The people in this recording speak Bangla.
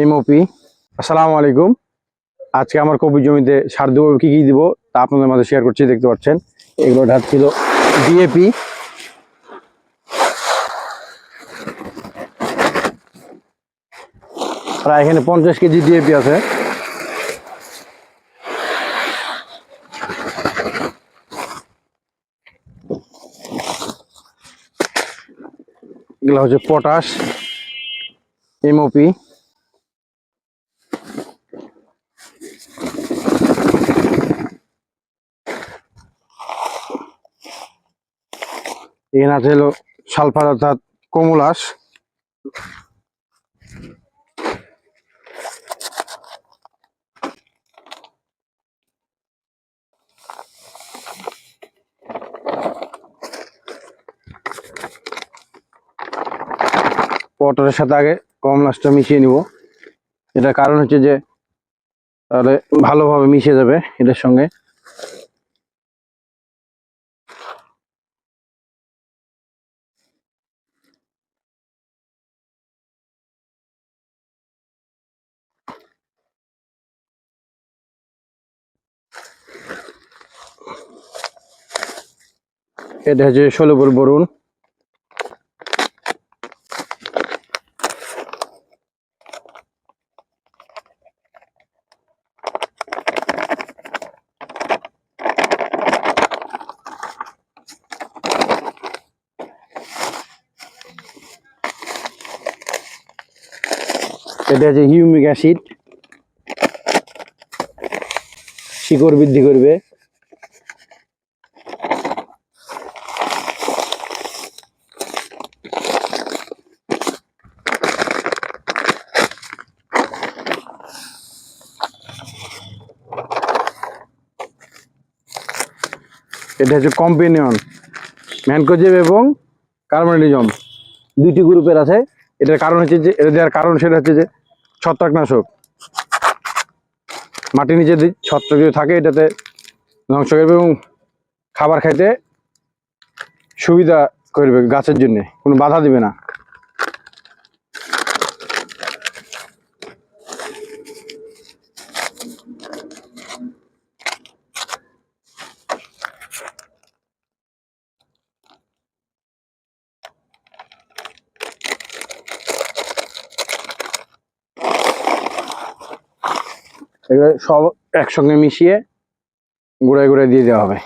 এমওপি আসসালামু আলাইকুম। আজকে আমার কপি জমিতে সার দেবো, কী কী দিব, তা আপনাদের মাঝে শেয়ার করছি, দেখতে পাচ্ছেন। এগুলো ছিল ডিএপি প্রায় এখানে পঞ্চাশ কেজি ডিএপি আছে। এগুলো হচ্ছে পটাশ এমওপি এখানে আছে হলো সালফার অর্থাৎ কমলাস পটরের সাথে আগে কমলাসটা মিশিয়ে নিব। এটার কারণ হচ্ছে যে তাহলে ভালোভাবে মিশে যাবে এটার সঙ্গে। এটা হচ্ছে ষোলোপুর বরুণ। এটা হচ্ছে হিউমিক অ্যাসিড। শিকড় বৃদ্ধি করবে। এটা হচ্ছে কম্পেনিয়ন, ম্যানকোজেব এবং কার্বনিজম দুইটি গ্রুপের আছে। এটার কারণ হচ্ছে যে, এটা দেওয়ার কারণ সেটা হচ্ছে যে, ছত্রাকনাশক। মাটির নিচে ছত্রাক যদি থাকে, এটাতে ধ্বংস করবে এবং খাবার খাইতে সুবিধা করবে গাছের জন্যে। কোনো বাধা দিবে না। এগুলো সব একসঙ্গে মিশিয়ে গুঁড়ায় গুঁড়ায় দিয়ে দেওয়া হবে।